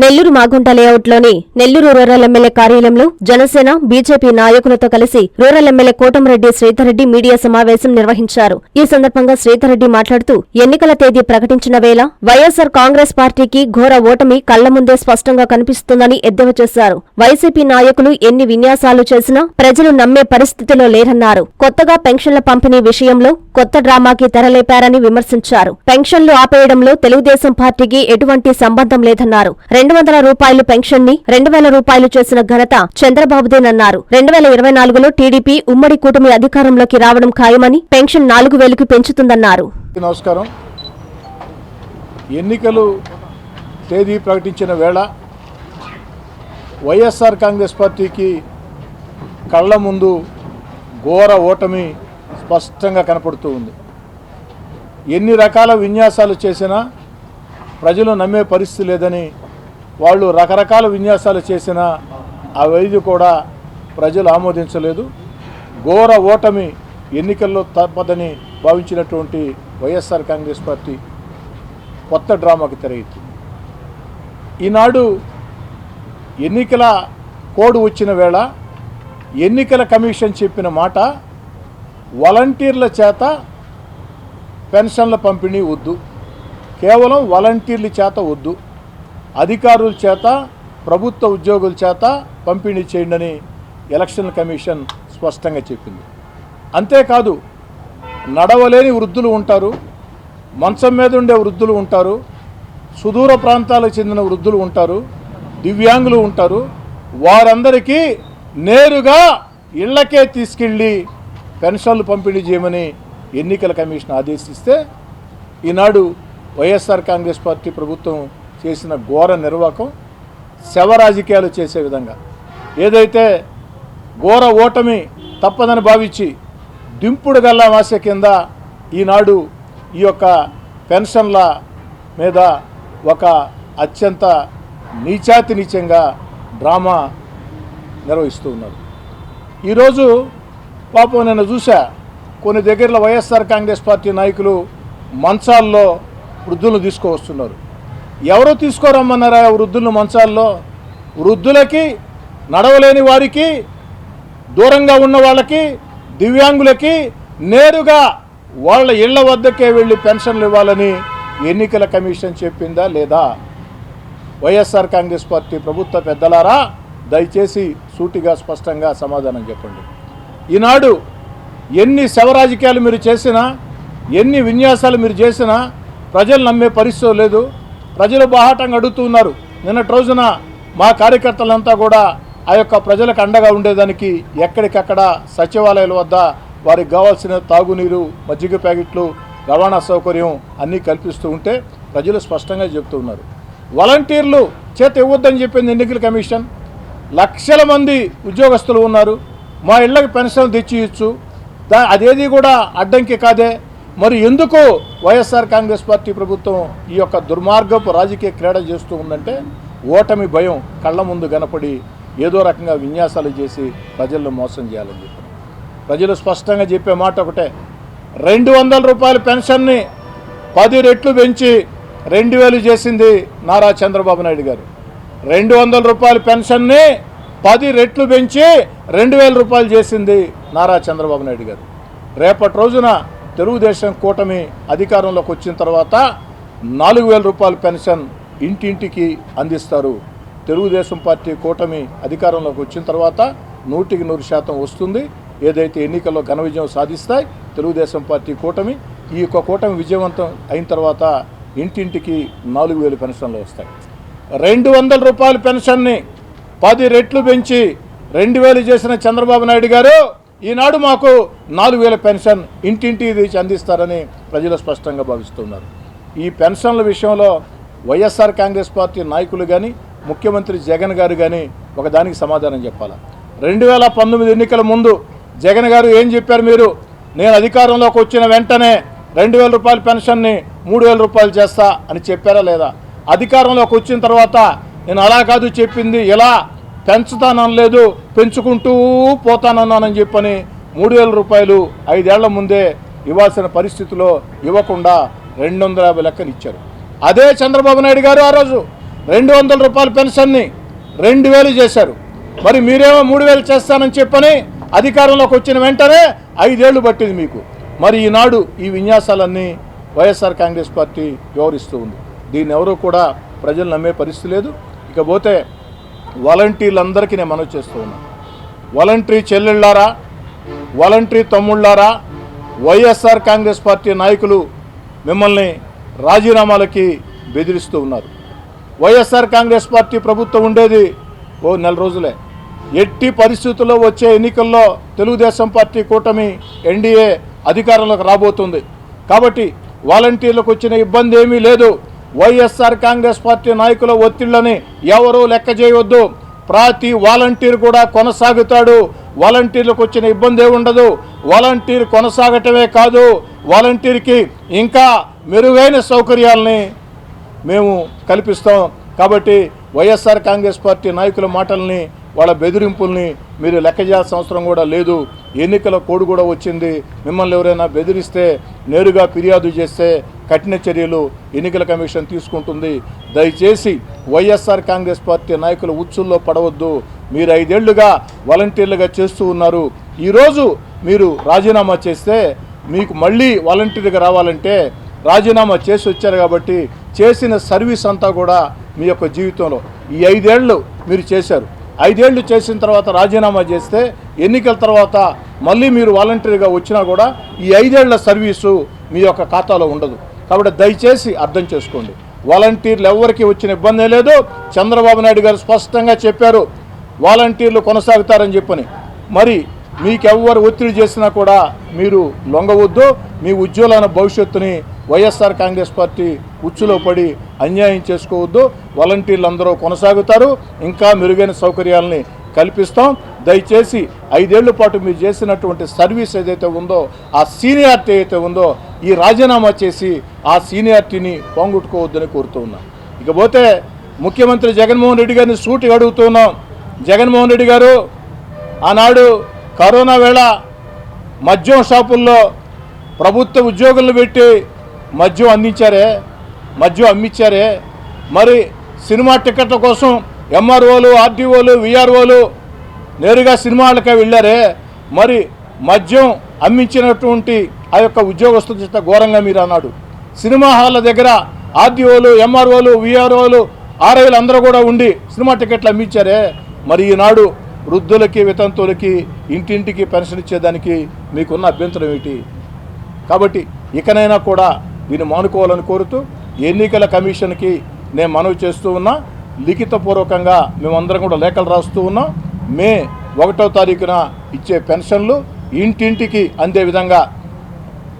నెల్లూరు మాగుంట లేఅవుట్లోని Nellore rural MLA కార్యాలయంలో Janasena BJP నాయకులతో కలిసి rural MLA Kotamreddy Sridhar Reddy media సమావేశం నిర్వహించారు. ఈ సందర్భంగా శ్రీధర్రెడ్డి మాట్లాడుతూ ఎన్నికల తేదీ ప్రకటించిన వేళ వైఎస్సార్ కాంగ్రెస్ పార్టీకి ఘోర ఓటమి కళ్ళ ముందే స్పష్టంగా కనిపిస్తుందని ఎద్దేవా చేశారు. వైసీపీ నాయకులు ఎన్ని విన్యాసాలు చేసినా ప్రజలు నమ్మే పరిస్థితిలో లేరన్నారు. కొత్తగా పెన్షన్ల పంపిణీ విషయంలో కొత్త డ్రామాకి తెరలేపారని విమర్శించారు. పెన్షన్లు ఆపేయడంలో తెలుగుదేశం పార్టీకి ఎటువంటి సంబంధం లేదన్నారు. రెండు వందల రూపాయలు పెన్షన్ని రెండు వేల రూపాయలు చేసిన ఘనత చంద్రబాబుదేనన్నారు. రెండు వేల ఇరవై నాలుగులో టీడీపీ ఉమ్మడి కూటమి అధికారంలోకి రావడం ఖాయమని పెన్షన్ నాలుగు వేలకు పెంచుతుందన్నారు. నమస్కారం. ఎన్నికలు తేదీ ప్రకటించిన వేళ వైఎస్ఆర్ కాంగ్రెస్ పార్టీకి కళ్ళ ముందు ఘోర ఓటమి స్పష్టంగా కనపడుతూ ఉంది. ఎన్ని రకాల విన్యాసాలు చేసినా ప్రజలు నమ్మే పరిస్థితి లేదని వాళ్ళు రకరకాల విన్యాసాలు చేసినా వైద్యు కూడా ప్రజలు ఆమోదించలేదు. ఘోర ఓటమి ఎన్నికల్లో తప్పదని భావించినటువంటి వైఎస్ఆర్ కాంగ్రెస్ పార్టీ కొత్త డ్రామాకి తెరయిద్ది ఈనాడు ఎన్నికల కోడ్ వచ్చిన వేళ ఎన్నికల కమిషన్ చెప్పిన మాట వాలంటీర్ల చేత పెన్షన్ల పంపిణీ వద్దు. కేవలం వాలంటీర్ల చేత వద్దు. అధికారుల చేత ప్రభుత్వ ఉద్యోగుల చేత పంపిణీ చేయండి ఎలక్షన్ కమిషన్ స్పష్టంగా చెప్పింది. అంతేకాదు నడవలేని వృద్ధులు ఉంటారు మంచం మీద ఉండే వృద్ధులు ఉంటారు సుదూర ప్రాంతాలకు చెందిన వృద్ధులు ఉంటారు దివ్యాంగులు ఉంటారు వారందరికీ నేరుగా ఇళ్ళకే తీసుకెళ్ళి పెన్షన్లు పంపిణీ చేయమని ఎన్నికల కమిషన్ ఆదేశిస్తే ఈనాడు వైఎస్ఆర్ కాంగ్రెస్ పార్టీ ప్రభుత్వం చేసిన ఘోర నిర్వాకం శవ రాజకీయాలు చేసే విధంగా. ఏదైతే ఘోర ఓటమి తప్పదని భావించి దింపుడు గల్లా ఆశ కింద ఈనాడు ఈ యొక్క పెన్షన్ల మీద ఒక అత్యంత నీచాతి నీచంగా డ్రామా నిర్వహిస్తూ ఉన్నారు. ఈరోజు పాపం నేను చూసా కొన్ని దగ్గరలో వైఎస్ఆర్ కాంగ్రెస్ పార్టీ నాయకులు మంచాల్లో వృద్ధులను తీసుకువస్తున్నారు. ఎవరు తీసుకోరమ్మన్నారా ఆ వృద్ధులను మంచాల్లో? వృద్ధులకి నడవలేని వారికి దూరంగా ఉన్న వాళ్ళకి దివ్యాంగులకి నేరుగా వాళ్ళ ఇళ్ళ వద్దకే వెళ్ళి పెన్షన్లు ఇవ్వాలని ఎన్నికల కమిషన్ చెప్పిందా లేదా? వైఎస్ఆర్ కాంగ్రెస్ పార్టీ ప్రభుత్వ పెద్దలారా దయచేసి సూటిగా స్పష్టంగా సమాధానం చెప్పండి. ఈనాడు ఎన్ని శవరాజకీయాలు మీరు చేసినా ఎన్ని విన్యాసాలు మీరు చేసినా ప్రజలు నమ్మే పరిస్థితి లేదు. ప్రజలు బాహాటంగా అడుగుతున్నారు నిన్నటి రోజున మా కార్యకర్తలంతా కూడా ఆ యొక్క ప్రజలకు అండగా ఉండేదానికి ఎక్కడికక్కడ సచివాలయాల వద్ద వారికి కావాల్సిన తాగునీరు మజ్జిగ ప్యాకెట్లు రవాణా సౌకర్యం అన్నీ కల్పిస్తూ ఉంటే ప్రజలు స్పష్టంగా చెబుతూ ఉన్నారు. వాలంటీర్లు చేత ఇవ్వద్దని చెప్పింది ఎన్నికల కమిషన్. లక్షల మంది ఉద్యోగస్తులు ఉన్నారు. మా ఇళ్ళకి పెన్షన్ తెచ్చి ఇచ్చు దా అదేది కూడా అడ్డంకి కాదే. మరి ఎందుకు వైఎస్ఆర్ కాంగ్రెస్ పార్టీ ప్రభుత్వం ఈ యొక్క దుర్మార్గపు రాజకీయ క్రీడ చేస్తూ ఉందంటే ఓటమి భయం కళ్ళ ముందు కనపడి ఏదో రకంగా విన్యాసాలు చేసి ప్రజలను మోసం చేయాలని చెప్పి ప్రజలు స్పష్టంగా చెప్పే మాట ఒకటే రెండు వందల రూపాయల పెన్షన్ని పది రెట్లు పెంచి రెండు వేలు చేసింది నారా చంద్రబాబు నాయుడు గారు. రెండు వందల రూపాయల పెన్షన్ని పది రెట్లు పెంచి రెండు వేల రూపాయలు చేసింది నారా చంద్రబాబు నాయుడు గారు. రేపటి రోజున తెలుగుదేశం కూటమి అధికారంలోకి వచ్చిన తర్వాత నాలుగు వేల రూపాయల పెన్షన్ ఇంటింటికి అందిస్తారు. తెలుగుదేశం పార్టీ కూటమి అధికారంలోకి వచ్చిన తర్వాత నూటికి నూరు శాతం వస్తుంది. ఏదైతే ఎన్నికల్లో ఘన విజయం సాధిస్తాయి తెలుగుదేశం పార్టీ కూటమి ఈ యొక్క కూటమి విజయవంతం అయిన తర్వాత ఇంటింటికి నాలుగు వేలు పెన్షన్లు వస్తాయి. రెండు వందల రూపాయల పెన్షన్ని పది రెట్లు పెంచి రెండు వేలు చేసిన చంద్రబాబు నాయుడు గారు ఈనాడు మాకు నాలుగు వేల పెన్షన్ ఇంటింటి తెచ్చి అందిస్తారని ప్రజలు స్పష్టంగా భావిస్తున్నారు. ఈ పెన్షన్ల విషయంలో వైఎస్ఆర్ కాంగ్రెస్ పార్టీ నాయకులు కానీ ముఖ్యమంత్రి జగన్ గారు కానీ ఒకదానికి సమాధానం చెప్పాలి? రెండు వేల పంతొమ్మిది ఎన్నికల ముందు జగన్ గారు ఏం చెప్పారు మీరు? నేను అధికారంలోకి వచ్చిన వెంటనే రెండు వేల రూపాయల పెన్షన్ని మూడు వేల రూపాయలు చేస్తా అని చెప్పారా లేదా? అధికారంలోకి వచ్చిన తర్వాత నేను అలా కాదు చెప్పింది ఇలా పెంచుతాననలేదు పెంచుకుంటూ పోతానన్నానని చెప్పని మూడు వేల రూపాయలు ఐదేళ్ళ ముందే ఇవ్వాల్సిన పరిస్థితిలో ఇవ్వకుండా రెండు వందల యాభై లెక్కలు ఇచ్చారు. అదే చంద్రబాబు నాయుడు గారు ఆ రోజు రెండు వందల రూపాయల పెన్షన్ని రెండు వేలు చేశారు. మరి మీరేమో మూడు వేలు చేస్తానని చెప్పని అధికారంలోకి వచ్చిన వెంటనే ఐదేళ్ళు పట్టింది మీకు. మరి ఈనాడు ఈ విన్యాసాలన్నీ వైఎస్ఆర్ కాంగ్రెస్ పార్టీ వ్యవహరిస్తూ ఉంది. దీన్ని ఎవరూ కూడా ప్రజలు నమ్మే పరిస్థితి లేదు. ఇకపోతే వాలంటీర్లందరికీ నేను మనవి చేస్తూ ఉన్నాను వాలంటరీ చెల్లెళ్ళారా వాలంటరీ తమ్ముళ్ళారా వైఎస్ఆర్ కాంగ్రెస్ పార్టీ నాయకులు మిమ్మల్ని రాజీనామాలకి బెదిరిస్తూ ఉన్నారు. వైఎస్ఆర్ కాంగ్రెస్ పార్టీ ప్రభుత్వం ఉండేది ఓ నెల రోజులే. ఎట్టి పరిస్థితుల్లో వచ్చే ఎన్నికల్లో తెలుగుదేశం పార్టీ కూటమి ఎన్డీఏ అధికారంలోకి రాబోతుంది. కాబట్టి వాలంటీర్లకు వచ్చిన ఇబ్బంది ఏమీ లేదు. వైఎస్ఆర్ కాంగ్రెస్ పార్టీ నాయకుల ఒత్తిళ్ళని ఎవరూ లెక్క చేయవద్దు ప్రతి వాలంటీర్ కూడా కొనసాగుతాడు. వాలంటీర్లకు వచ్చిన ఇబ్బంది ఉండదు. వాలంటీర్ కొనసాగటమే కాదు వాలంటీర్కి ఇంకా మెరుగైన సౌకర్యాలని మేము కల్పిస్తాం. కాబట్టి వైఎస్ఆర్ కాంగ్రెస్ పార్టీ నాయకుల మాటల్ని వాళ్ళ బెదిరింపుల్ని మీరు లెక్క చేయాల్సిన అవసరం కూడా లేదు. ఎన్నికల కోడ్ కూడా వచ్చింది. మిమ్మల్ని ఎవరైనా బెదిరిస్తే నేరుగా ఫిర్యాదు చేస్తే కఠిన చర్యలు ఎన్నికల కమిషన్ తీసుకుంటుంది. దయచేసి వైఎస్ఆర్ కాంగ్రెస్ పార్టీ నాయకుల ఉచ్చుల్లో పడవద్దు. మీరు ఐదేళ్ళుగా వాలంటీర్లుగా చేస్తూ ఉన్నారు. ఈరోజు మీరు రాజీనామా చేస్తే మీకు మళ్ళీ వాలంటీర్గా రావాలంటే రాజీనామా చేసి వచ్చారు కాబట్టి చేసిన సర్వీస్ అంతా కూడా మీ యొక్క జీవితంలో. ఈ ఐదేళ్ళు మీరు చేశారు. ఐదేళ్ళు చేసిన తర్వాత రాజీనామా చేస్తే ఎన్నికల తర్వాత మళ్ళీ మీరు వాలంటీర్గా వచ్చినా కూడా ఈ ఐదేళ్ళ సర్వీసు మీ యొక్క ఖాతాలో ఉండదు. కాబట్టి దయచేసి అర్థం చేసుకోండి. వాలంటీర్లు ఎవరికి వచ్చిన ఇబ్బంది లేదు. చంద్రబాబు నాయుడు గారు స్పష్టంగా చెప్పారు. వాలంటీర్లు కొనసాగుతారని చెప్పని. మరి మీకెవ్వరు ఒత్తిడి చేసినా కూడా మీరు లొంగవద్దు. మీ ఉజ్వలమైన భవిష్యత్తుని వైఎస్ఆర్ కాంగ్రెస్ పార్టీ ఉచ్చులో పడి అన్యాయం చేసుకోవద్దు. వాలంటీర్లు అందరూ కొనసాగుతారు. ఇంకా మెరుగైన సౌకర్యాలని కల్పిస్తాం. దయచేసి ఐదేళ్ళ పాటు మీరు చేసినటువంటి సర్వీస్ ఏదైతే ఉందో ఆ సీనియారిటీ అయితే ఉందో ఈ రాజీనామా చేసి ఆ సీనియారిటీని పోగొట్టుకోవద్దని కోరుతూ ఉన్నాం. ఇకపోతే ముఖ్యమంత్రి జగన్మోహన్ రెడ్డి గారిని సూటిగా అడుగుతున్నాం జగన్మోహన్ రెడ్డి గారు ఆనాడు కరోనా వేళ మద్యం షాపుల్లో ప్రభుత్వ ఉద్యోగులను పెట్టి మద్యం అందించారే మద్యం అమ్మించారే. మరి సినిమా టికెట్ల కోసం ఎంఆర్ఓలు ఆర్డీఓలు విఆర్ఓలు నేరుగా సినిమాలకే వెళ్ళారే. మరి మద్యం అమ్మించినటువంటి ఆ యొక్క ఉద్యోగస్తుల చేత ఘోరంగా మీరు అన్నాడు. సినిమా హాల్ల దగ్గర ఆర్డీఓలు ఎంఆర్ఓలు విఆర్ఓలు ఆర్ఐలు అందరూ కూడా ఉండి సినిమా టికెట్లు అమ్మించారే. మరి ఈనాడు వృద్ధులకి వితంతువులకి ఇంటింటికి పెన్షన్ ఇచ్చేదానికి మీకున్న అభ్యంతరం ఏమిటి? కాబట్టి ఇకనైనా కూడా దీన్ని మానుకోవాలని కోరుతూ ఎన్నికల కమిషన్కి నేను మనవి చేస్తూ ఉన్నా లిఖితపూర్వకంగా మేమందరం కూడా లేఖలు రాస్తూ ఉన్నాం మే ఒకటో తారీఖున ఇచ్చే పెన్షన్లు ఇంటింటికి అందే విధంగా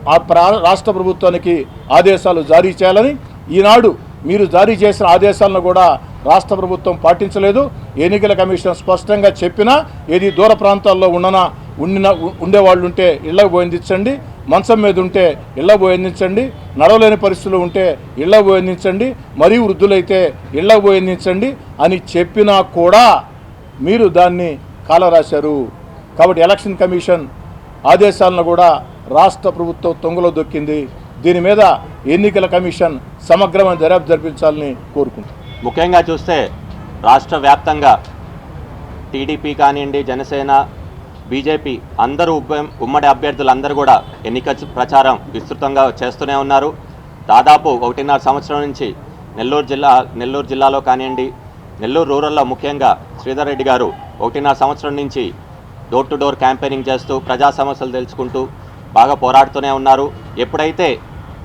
ఆ ప్రా- రాష్ట్ర ప్రభుత్వానికి ఆదేశాలు జారీ చేయాలని ఈనాడు మీరు జారీ చేసిన ఆదేశాలను కూడా రాష్ట్ర ప్రభుత్వం పాటించలేదు. ఎన్నికల కమిషన్ స్పష్టంగా చెప్పినా ఏది దూర ప్రాంతాల్లో ఉండనా ఉండిన ఉ- ఉండేవాళ్ళు ఉంటే ఇళ్ళకు పోయిందించండి మంచం మీద ఉంటే ఇళ్ళకు పోయిందించండి నడవలేని పరిస్థితులు ఉంటే ఇళ్ళకు పోయిందించండి మరీ వృద్ధులైతే ఇళ్ళకు పోయిందించండి అని చెప్పినా కూడా మీరు దాన్ని కాలరాశారు. కాబట్టి ఎలక్షన్ కమిషన్ ఆదేశాలను కూడా రాష్ట్ర ప్రభుత్వం తొంగలో దొక్కింది. దీని మీద ఎన్నికల కమిషన్ సమగ్రమైన దర్యాప్తు జరిపించాలని కోరుకుంటున్నాను ముఖ్యంగా చూస్తే రాష్ట్ర వ్యాప్తంగా టీడీపీ కానివ్వండి జనసేన బీజేపీ అందరూ ఉమ్మడి అభ్యర్థులందరూ కూడా ఎన్నిక ప్రచారం విస్తృతంగా చేస్తూనే ఉన్నారు. దాదాపు ఒకటిన్నర సంవత్సరం నుంచి నెల్లూరు జిల్లా నెల్లూరు జిల్లాలో కానివ్వండి నెల్లూరు రూరల్లో ముఖ్యంగా శ్రీధర్ రెడ్డి గారు ఒకటిన్నర సంవత్సరం నుంచి డోర్ టు డోర్ క్యాంపెయినింగ్ చేస్తూ ప్రజా సమస్యలు తెలుసుకుంటూ బాగా పోరాడుతూనే ఉన్నారు. ఎప్పుడైతే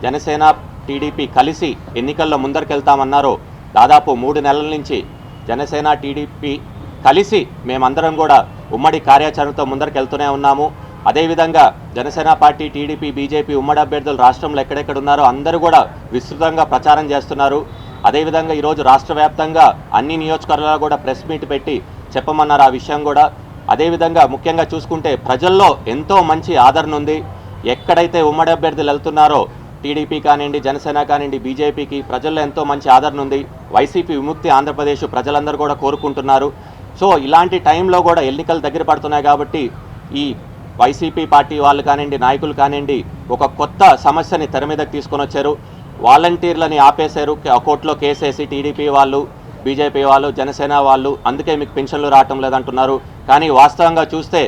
జనసేన టీడీపీ కలిసి ఎన్నికల్లో ముందరికెళ్తామన్నారో. దాదాపు మూడు నెలల నుంచి జనసేన టీడీపీ కలిసి మేమందరం కూడా ఉమ్మడి కార్యాచరణతో ముందరికెళ్తూనే ఉన్నాము. అదేవిధంగా జనసేన పార్టీ టీడీపీ బీజేపీ ఉమ్మడి అభ్యర్థులు రాష్ట్రంలో ఎక్కడెక్కడ ఉన్నారో అందరూ కూడా విస్తృతంగా ప్రచారం చేస్తున్నారు. అదేవిధంగా ఈరోజు రాష్ట్ర వ్యాప్తంగా అన్ని నియోజకవర్గాల్లో కూడా ప్రెస్ మీట్ పెట్టి చెప్పమన్నారు ఆ విషయం కూడా. అదేవిధంగా ముఖ్యంగా చూసుకుంటే ప్రజల్లో ఎంతో మంచి ఆదరణ ఉంది. ఎక్కడైతే ఉమ్మడి అభ్యర్థులు వెళ్తున్నారో టీడీపీ కానివ్వండి జనసేన కానివ్వండి బీజేపీకి ప్రజల్లో ఎంతో మంచి ఆదరణ ఉంది. వైసీపీ విముక్తి ఆంధ్రప్రదేశ్ ప్రజలందరూ కూడా కోరుకుంటున్నారు. సో ఇలాంటి టైంలో కూడా ఎన్నికలు దగ్గర పడుతున్నాయి కాబట్టి ఈ వైసీపీ పార్టీ వాళ్ళు కానివ్వండి నాయకులు కానివ్వండి ఒక కొత్త సమస్యని తెర మీదకి తీసుకొని వచ్చారు. వాలంటీర్లని ఆపేశారు. కోర్టులో కేసేసి టీడీపీ వాళ్ళు బీజేపీ వాళ్ళు జనసేన వాళ్ళు అందుకే మీకు పెన్షన్లు రావటం లేదంటున్నారు. కానీ వాస్తవంగా చూస్తే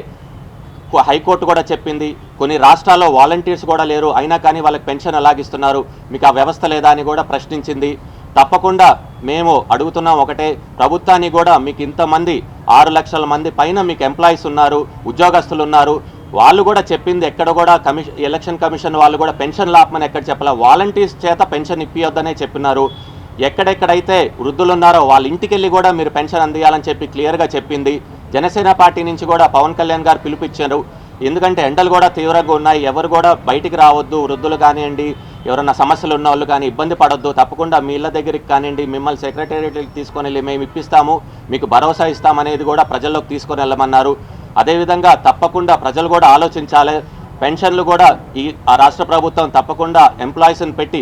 హైకోర్టు కూడా చెప్పింది. కొన్ని రాష్ట్రాల్లో వాలంటీర్స్ కూడా లేరు. అయినా కానీ వాళ్ళకి పెన్షన్ అలాగిస్తున్నారు మీకు ఆ వ్యవస్థ లేదా అని కూడా ప్రశ్నించింది. తప్పకుండా మేము అడుగుతున్నాం ఒకటే. ప్రభుత్వాన్ని కూడా మీకు ఇంతమంది ఆరు లక్షల మంది పైన మీకు ఎంప్లాయీస్ ఉన్నారు ఉద్యోగస్తులు ఉన్నారు. వాళ్ళు కూడా చెప్పింది ఎక్కడ కూడా కమిషన్ ఎలక్షన్ కమిషన్ వాళ్ళు కూడా పెన్షన్ లాపమని ఎక్కడ చెప్పలే. వాలంటీర్స్ చేత పెన్షన్ ఇప్పియొద్దనే చెప్పినారు. ఎక్కడెక్కడైతే వృద్ధులు ఉన్నారో వాళ్ళ ఇంటికి వెళ్ళి కూడా మీరు పెన్షన్ అందియాలని చెప్పి క్లియర్గా చెప్పింది. జనసేన పార్టీ నుంచి కూడా పవన్ కళ్యాణ్ గారు పిలుపిచ్చారు ఎందుకంటే ఎండలు కూడా తీవ్రంగా ఉన్నాయి. ఎవరు కూడా బయటికి రావద్దు. వృద్ధులు కానివ్వండి ఎవరైనా సమస్యలు ఉన్న వాళ్ళు కానీ ఇబ్బంది పడొద్దు. తప్పకుండా మీ ఇళ్ళ దగ్గరికి కానివ్వండి మిమ్మల్ని సెక్రటేరియట్కి తీసుకొని వెళ్ళి మేము ఇప్పిస్తాము. మీకు భరోసా ఇస్తామనేది కూడా ప్రజల్లోకి తీసుకొని వెళ్ళమన్నారు. అదేవిధంగా తప్పకుండా ప్రజలు కూడా ఆలోచించాలి. పెన్షన్లు కూడా ఈ ఆ రాష్ట్ర ప్రభుత్వం తప్పకుండా ఎంప్లాయీస్ని పెట్టి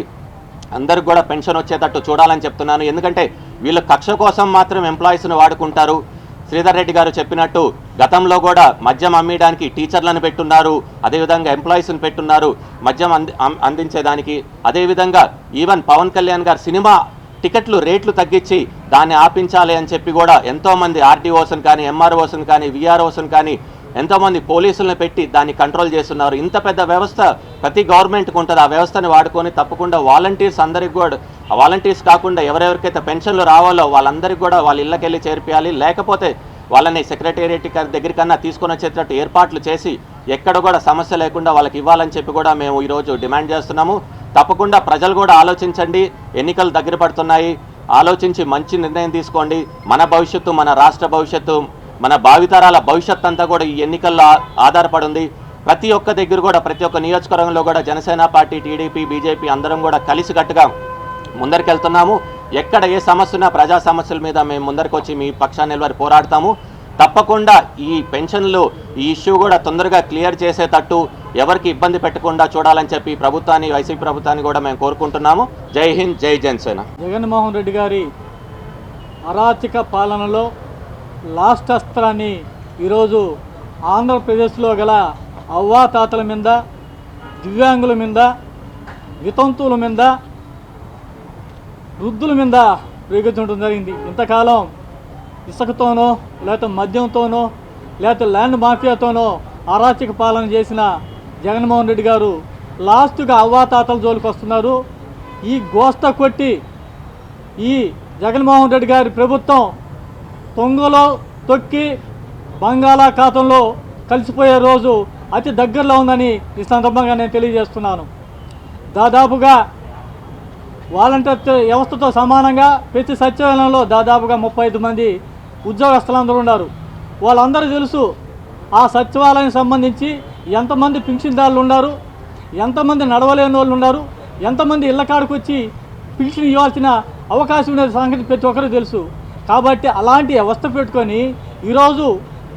అందరికి కూడా పెన్షన్ వచ్చేటట్టు చూడాలని చెప్తున్నాను. ఎందుకంటే వీళ్ళు కక్ష కోసం మాత్రం ఎంప్లాయీస్ని వాడుకుంటారు. శ్రీధర్ రెడ్డి గారు చెప్పినట్టు గతంలో కూడా మద్యం అమ్మేయడానికి టీచర్లను పెట్టున్నారు అదేవిధంగా ఎంప్లాయీస్ని పెట్టున్నారు మద్యం అంది అందించేదానికి. అదేవిధంగా ఈవెన్ పవన్ కళ్యాణ్ గారు సినిమా టికెట్లు రేట్లు తగ్గించి దాన్ని ఆపించాలి అని చెప్పి కూడా ఎంతోమంది ఆర్టీఓస్ని కానీ ఎంఆర్ఓస్ని కానీ విఆర్ఓస్ని కానీ ఎంతోమంది పోలీసులను పెట్టి దాన్ని కంట్రోల్ చేస్తున్నారు. ఇంత పెద్ద వ్యవస్థ ప్రతి గవర్నమెంట్కి ఉంటుంది. ఆ వ్యవస్థని వాడుకొని తప్పకుండా వాలంటీర్స్ అందరికి కూడా వాలంటీర్స్ కాకుండా ఎవరెవరికైతే పెన్షన్లు రావాలో వాళ్ళందరికీ కూడా వాళ్ళ ఇళ్ళకెళ్ళి చేర్పియాలి. లేకపోతే వాళ్ళని సెక్రటేరియట్ దగ్గరికన్నా తీసుకొని వచ్చేటట్టు ఏర్పాట్లు చేసి ఎక్కడ కూడా సమస్య లేకుండా వాళ్ళకి ఇవ్వాలని చెప్పి కూడా మేము ఈరోజు డిమాండ్ చేస్తున్నాము. తప్పకుండా ప్రజలు కూడా ఆలోచించండి. ఎన్నికలు దగ్గర పడుతున్నాయి. ఆలోచించి మంచి నిర్ణయం తీసుకోండి. మన భవిష్యత్తు మన రాష్ట్ర భవిష్యత్తు మన భావితరాల భవిష్యత్ అంతా కూడా ఈ ఎన్నికల్లో ఆధారపడి ఉంది ప్రతి ఒక్క దగ్గర కూడా ప్రతి ఒక్క నియోజకవర్గంలో కూడా జనసేన పార్టీ టీడీపీ బీజేపీ అందరం కూడా కలిసికట్టుగా ముందరికెళ్తున్నాము. ఎక్కడ ఏ సమస్య ఉన్నా ప్రజా సమస్యల మీద మేము ముందరికి వచ్చి మీ పక్షాన్ని నిలబడి పోరాడతాము. తప్పకుండా ఈ పెన్షన్లు ఈ ఇష్యూ కూడా తొందరగా క్లియర్ చేసేటట్టు ఎవరికి ఇబ్బంది పెట్టకుండా చూడాలని చెప్పి ప్రభుత్వాన్ని వైసీపీ ప్రభుత్వాన్ని కూడా మేము కోరుకుంటున్నాము. జై హింద్ జై జనసేన. జగన్మోహన్ రెడ్డి గారి అరాచక పాలనలో లాస్ట్ అస్త్రాన్ని ఈరోజు ఆంధ్రప్రదేశ్లో గల అవ్వాతాతల మీద దివ్యాంగుల మీద వితంతువుల మీద వృద్ధుల మీద ప్రయోగించడం జరిగింది. ఇంతకాలం ఇసుకతోనో లేకపోతే మద్యంతోనో లేకపోతే ల్యాండ్ మాఫియాతోనో అరాచక పాలన చేసిన జగన్మోహన్ రెడ్డి గారు లాస్ట్గా అవ్వాతాతల జోలికి వస్తున్నారు. ఈ గోస్త కొట్టి ఈ జగన్మోహన్ రెడ్డి గారి ప్రభుత్వం తొంగలో తొక్కి బంగాళాఖాతంలో కలిసిపోయే రోజు అతి దగ్గరలో ఉందని ఈ సందర్భంగా నేను తెలియజేస్తున్నాను. దాదాపుగా వాలంటీర్ వ్యవస్థతో సమానంగా ప్రతి సచివాలయంలో దాదాపుగా ముప్పై ఐదు మంది ఉద్యోగస్తులందరూ ఉన్నారు. వాళ్ళందరూ తెలుసు ఆ సచివాలయం సంబంధించి ఎంతమంది పింఛన్దారులు ఉన్నారు ఎంతమంది నడవలేని వాళ్ళు ఉన్నారు ఎంతమంది ఇళ్ళ కాడికి వచ్చి పింఛన్ ఇవ్వాల్సిన అవకాశం ఉండే సంగతి ప్రతి ఒక్కరూ తెలుసు. కాబట్టి అలాంటి వ్యవస్థ పెట్టుకొని ఈరోజు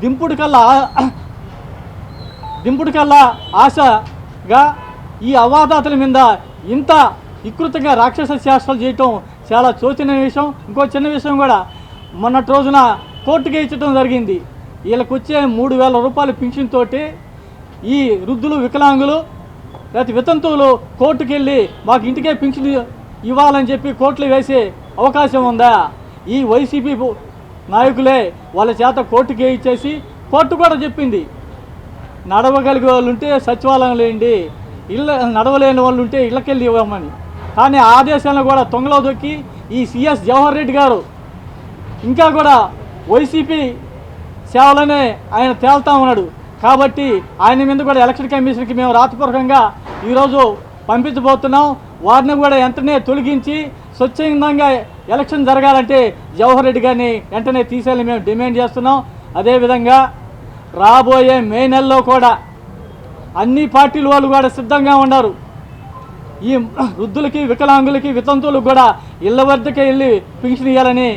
దింపుడు కల్లా దింపుడికల్లా ఆశగా ఈ అవాదాతల మీద ఇంత వికృతంగా రాక్షస శాస్త్రాలు చేయటం చాలా చోచిన విషయం. ఇంకో చిన్న విషయం కూడా మొన్నటి రోజున కోర్టుకి ఇచ్చడం జరిగింది. వీళ్ళకు వచ్చే మూడు వేల రూపాయల పింఛన్ తోటి ఈ వృద్ధులు వికలాంగులు లేకపోతే వితంతువులు కోర్టుకెళ్ళి మాకు ఇంటికే పింఛన్ ఇవ్వాలని చెప్పి కోర్టులు వేసే అవకాశం ఉందా? ఈ వైసీపీ నాయకులే వాళ్ళ చేత కోర్టుకి ఇచ్చేసి కోర్టు కూడా చెప్పింది. నడవగలిగే వాళ్ళు ఉంటే సచివాలయంలో లేండి ఇళ్ళ నడవలేని వాళ్ళు ఉంటే ఇళ్ళకెళ్ళి ఇవ్వమని. కానీ ఆదేశాలను కూడా తొంగలో దొక్కి ఈ సిఎస్ జవహర్ రెడ్డి గారు ఇంకా కూడా వైసీపీ సేవలనే ఆయన తేల్తా ఉన్నాడు. కాబట్టి ఆయన మీద కూడా ఎలక్షన్ కమిషన్కి మేము రాతపూర్వకంగా ఈరోజు పంపించబోతున్నాం. వారిని కూడా వెంటనే తొలగించి స్వచ్ఛందంగా ఎలక్షన్ జరగాలంటే జవహర్ రెడ్డి గారిని వెంటనే తీసేయాలని మేము డిమాండ్ చేస్తున్నాం. అదేవిధంగా రాబోయే మే నెలలో కూడా అన్ని పార్టీల వాళ్ళు కూడా సిద్ధంగా ఉన్నారు. ఈ వృద్ధులకి వికలాంగులకి వితంతువులకు కూడా ఇళ్ళ వద్దకే వెళ్ళి పింఛన్ ఇవ్వాలని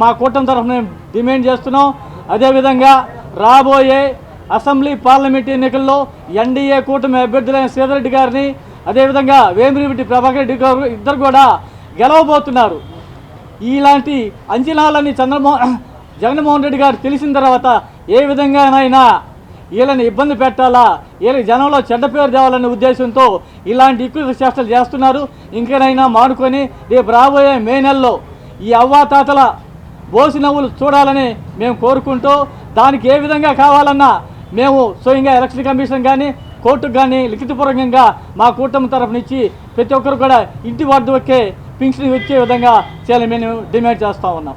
మా కూటమి తరఫున మేము డిమాండ్ చేస్తున్నాం. అదేవిధంగా రాబోయే అసెంబ్లీ పార్లమెంట్ ఎన్నికల్లో ఎన్డీఏ కూటమి అభ్యర్థులైన సీతారెడ్డి గారిని అదేవిధంగా వేమిరెడ్డి ప్రభాకర్ రెడ్డి గారు ఇద్దరు కూడా గెలవబోతున్నారు. ఇలాంటి అంచనాలని చంద్రమోహన్ జగన్మోహన్ రెడ్డి గారు తెలిసిన తర్వాత ఏ విధంగానైనా వీళ్ళని ఇబ్బంది పెట్టాలా? వీళ్ళకి జనంలో చెడ్డ పేరు తేవాలనే ఉద్దేశంతో ఇలాంటి ఎక్కువ చేష్టలు చేస్తున్నారు. ఇంకనైనా మానుకొని రేపు రాబోయే మే నెలలో ఈ అవ్వాతాతల బోసి నవ్వులు చూడాలని మేము కోరుకుంటూ దానికి ఏ విధంగా కావాలన్నా మేము స్వయంగా ఎలక్షన్ కమిషన్ కానీ కోర్టుకు కానీ లిఖితపూర్వకంగా మా కూటమి తరఫునిచ్చి ప్రతి ఒక్కరు కూడా ఇంటి వద్ద ఒకే పింఛన్ వచ్చే విధంగా చేయాలని మేము డిమాండ్ చేస్తూ ఉన్నాం.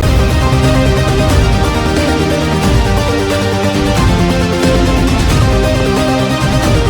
Thank you